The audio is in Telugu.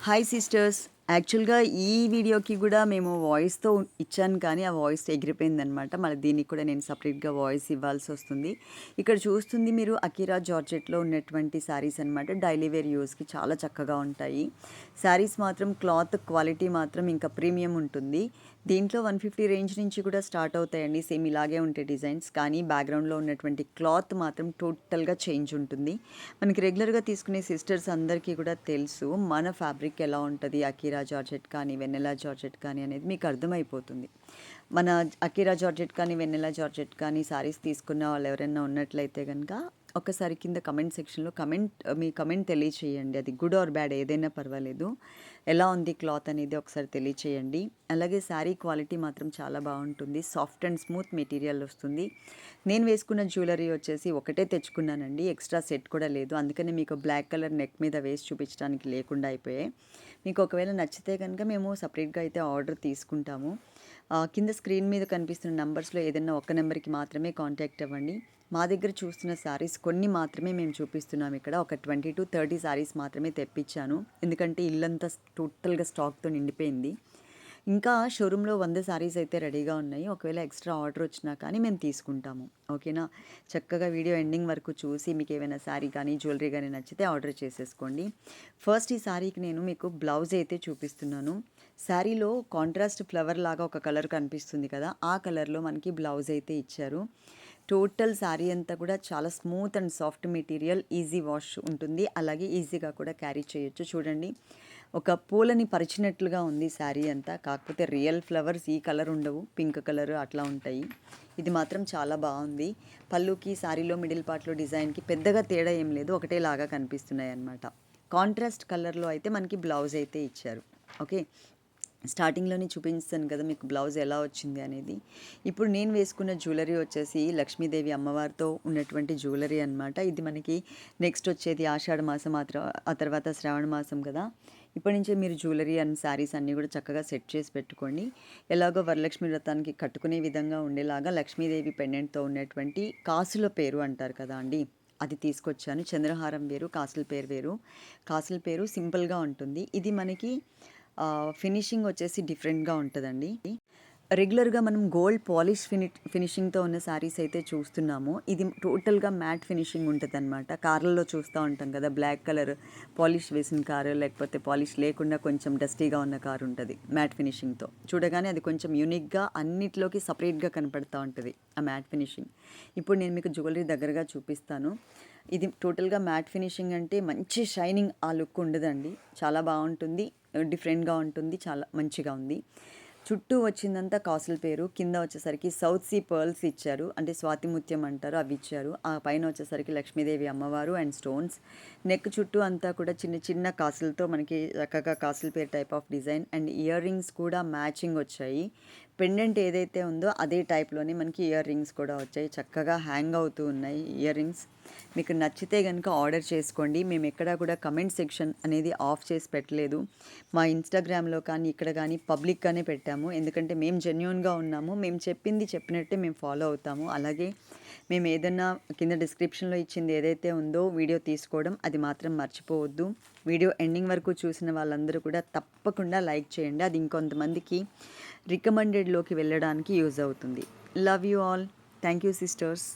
హాయ్ సిస్టర్స్ యాక్చువల్గా ఈ వీడియోకి కూడా మేము వాయిస్తో ఇచ్చాను కానీ ఆ వాయిస్ ఎగిరిపోయిందనమాట మళ్ళీ దీనికి కూడా నేను సపరేట్గా వాయిస్ ఇవ్వాల్సి వస్తుంది. ఇక్కడ చూస్తుంది మీరు అకిరా జార్జెట్లో ఉన్నటువంటి శారీస్ అనమాట డైలీ వేర్ యూస్కి చాలా చక్కగా ఉంటాయి. శారీస్ మాత్రం క్లాత్ క్వాలిటీ మాత్రం ఇంకా ప్రీమియం ఉంటుంది. దీంట్లో వన్ ఫిఫ్టీ రేంజ్ నుంచి కూడా స్టార్ట్ అవుతాయండి. సేమ్ ఇలాగే ఉంటాయి డిజైన్స్ కానీ బ్యాక్గ్రౌండ్లో ఉన్నటువంటి క్లాత్ మాత్రం టోటల్గా చేంజ్ ఉంటుంది. మనకి రెగ్యులర్గా తీసుకునే సిస్టర్స్ అందరికీ కూడా తెలుసు మన ఫ్యాబ్రిక్ ఎలా ఉంటుంది అకిరా జార్జెట్ కానీ వెన్నెలా జార్జెట్ కానీ అనేది మీకు అర్థమైపోతుంది. మన అకీరా జార్జెట్ కానీ వెన్నెలా జార్జెట్ కానీ సారీస్ తీసుకున్న వాళ్ళు ఎవరైనా ఉన్నట్లయితే కనుక ఒకసారి కింద కమెంట్ సెక్షన్లో కమెంట్ మీ కమెంట్ తెలియచేయండి. అది గుడ్ ఆర్ బ్యాడ్ ఏదైనా పర్వాలేదు. ఎలా ఉంది క్లాత్ అనేది ఒకసారి తెలియచేయండి. అలాగే శారీ క్వాలిటీ మాత్రం చాలా బాగుంటుంది. సాఫ్ట్ అండ్ స్మూత్ మెటీరియల్ వస్తుంది. నేను వేసుకున్న జ్యువెలరీ వచ్చేసి ఒకటే తెచ్చుకున్నానండి. ఎక్స్ట్రా సెట్ కూడా లేదు. అందుకనే మీకు బ్లాక్ కలర్ నెక్ మీద వేసి చూపించడానికి లేకుండా అయిపోయాయి. మీకు ఒకవేళ నచ్చితే కనుక మేము సపరేట్గా అయితే ఆర్డర్ తీసుకుంటాము. కింద స్క్రీన్ మీద కనిపిస్తున్న నంబర్స్లో ఏదైనా ఒక్క నెంబర్కి మాత్రమే కాంటాక్ట్ అవ్వండి. మా దగ్గర చూస్తున్న శారీస్ కొన్ని మాత్రమే మేము చూపిస్తున్నాం ఇక్కడ. ఒక ట్వంటీ టు థర్టీ శారీస్ మాత్రమే తెప్పించాను. ఎందుకంటే ఇల్లంతా టోటల్గా స్టాక్తో నిండిపోయింది. ఇంకా షోరూంలో వంద శారీస్ అయితే రెడీగా ఉన్నాయి. ఒకవేళ ఎక్స్ట్రా ఆర్డర్ వచ్చినా కానీ మేము తీసుకుంటాము. ఓకేనా? చక్కగా వీడియో ఎండింగ్ వరకు చూసి మీకు ఏమైనా శారీ కానీ జ్యువెలరీ కానీ నచ్చితే ఆర్డర్ చేసేసుకోండి. ఫస్ట్ ఈ శారీకి నేను మీకు బ్లౌజ్ అయితే చూపిస్తున్నాను. శారీలో కాంట్రాస్ట్ ఫ్లవర్ లాగా ఒక కలర్ కనిపిస్తుంది కదా ఆ కలర్లో మనకి బ్లౌజ్ అయితే ఇచ్చారు. టోటల్ శారీ అంతా కూడా చాలా smooth and soft material easy wash ఉంటుంది. అలాగే ఈజీగా కూడా క్యారీ చేయొచ్చు. చూడండి ఒక పూలని పరిచినట్లుగా ఉంది శారీ అంతా. కాకపోతే రియల్ ఫ్లవర్స్ ఈ కలర్ ఉండవు పింక్ కలర్ అట్లా ఉంటాయి. ఇది మాత్రం చాలా బాగుంది. పళ్ళుకి శారీలో మిడిల్ పార్ట్లో డిజైన్కి పెద్దగా తేడా ఏం లేదు. ఒకటేలాగా కనిపిస్తున్నాయి అన్నమాట కాంట్రాస్ట్ కలర్లో అయితే మనకి బ్లౌజ్ అయితే ఇచ్చారు. ఓకే? స్టార్టింగ్లోనే చూపించాను కదా మీకు బ్లౌజ్ ఎలా వచ్చింది అనేది. ఇప్పుడు నేను వేసుకున్న జ్యువెలరీ వచ్చేసి లక్ష్మీదేవి అమ్మవారితో ఉన్నటువంటి జ్యువెలరీ అనమాట ఇది మనకి నెక్స్ట్ వచ్చేది ఆషాఢ మాసం ఆ ఆ తర్వాత శ్రావణ మాసం కదా. ఇప్పటి నుంచే మీరు జ్యువెలరీ అండ్ శారీస్ అన్నీ కూడా చక్కగా సెట్ చేసి పెట్టుకోండి. ఎలాగో వరలక్ష్మి వ్రతానికి కట్టుకునే విధంగా ఉండేలాగా లక్ష్మీదేవి పెండెంట్తో ఉన్నటువంటి కాసుల పేరు అంటారు కదా అండి. అది తీసుకొచ్చాను. చంద్రహారం వేరు కాసుల పేరు వేరు. కాసుల పేరు సింపుల్గా ఉంటుంది. ఇది మనకి ఫినిషింగ్ వచ్చేసి డిఫరెంట్గా ఉంటుందండి. రెగ్యులర్గా మనం గోల్డ్ పాలిష్ ఫిని ఫినిషింగ్తో ఉన్న శారీస్ అయితే చూస్తున్నాము. ఇది టోటల్గా మ్యాట్ ఫినిషింగ్ ఉంటుంది అనమాట కార్లలో చూస్తూ ఉంటాం కదా బ్లాక్ కలర్ పాలిష్ వేసిన కారు లేకపోతే పాలిష్ లేకుండా కొంచెం డస్టీగా ఉన్న కారు ఉంటుంది మ్యాట్ ఫినిషింగ్తో. చూడగానే అది కొంచెం యూనిక్గా అన్నిట్లోకి సపరేట్గా కనపడుతూ ఉంటుంది ఆ మ్యాట్ ఫినిషింగ్. ఇప్పుడు నేను మీకు జ్యువెలరీ దగ్గరగా చూపిస్తాను. ఇది టోటల్గా మ్యాట్ ఫినిషింగ్ అంటే మంచి షైనింగ్ ఆ లుక్ ఉండదండి. చాలా బాగుంటుంది. డిఫరెంట్గా ఉంటుంది చాలా మంచిగా ఉంది. చుట్టూ వచ్చిందంతా కాసుల పేరు కింద వచ్చేసరికి సౌత్ సీ పర్ల్స్ ఇచ్చారు. అంటే స్వాతిముత్యం అంటారు అవి ఇచ్చారు. ఆ పైన వచ్చేసరికి లక్ష్మీదేవి అమ్మవారు అండ్ స్టోన్స్. నెక్ చుట్టూ అంతా కూడా చిన్న చిన్న కాసులతో మనకి చక్కగా కాసుల పేరు type of design and ear rings కూడా మ్యాచింగ్ వచ్చాయి. పెండెంట్ ఏదైతే ఉందో అదే టైప్లోనే మనకి ఇయర్ రింగ్స్ కూడా వచ్చాయి. చక్కగా హ్యాంగ్ అవుతూ ఉన్నాయి ఇయర్ రింగ్స్. మీకు నచ్చితే కనుక ఆర్డర్ చేసుకోండి. మేము ఎక్కడా కూడా కమెంట్ సెక్షన్ అనేది ఆఫ్ చేసి పెట్టలేదు. మా ఇన్స్టాగ్రామ్లో కానీ ఇక్కడ కానీ పబ్లిక్గానే పెట్టాము. ఎందుకంటే మేము జెన్యున్గా ఉన్నాము. మేము చెప్పింది చెప్పినట్టే మేము ఫాలో అవుతాము. అలాగే మేము ఏదన్నా కింద డిస్క్రిప్షన్లో ఇచ్చింది ఏదైతే ఉందో వీడియో తీసుకోవడం అది మాత్రం మర్చిపోవద్దు. వీడియో ఎండింగ్ వరకు చూసిన వాళ్ళందరూ కూడా తప్పకుండా లైక్ చేయండి. అది ఇంకొంతమందికి రికమెండెడ్లోకి వెళ్ళడానికి యూజ్ అవుతుంది. Love you all thank you sisters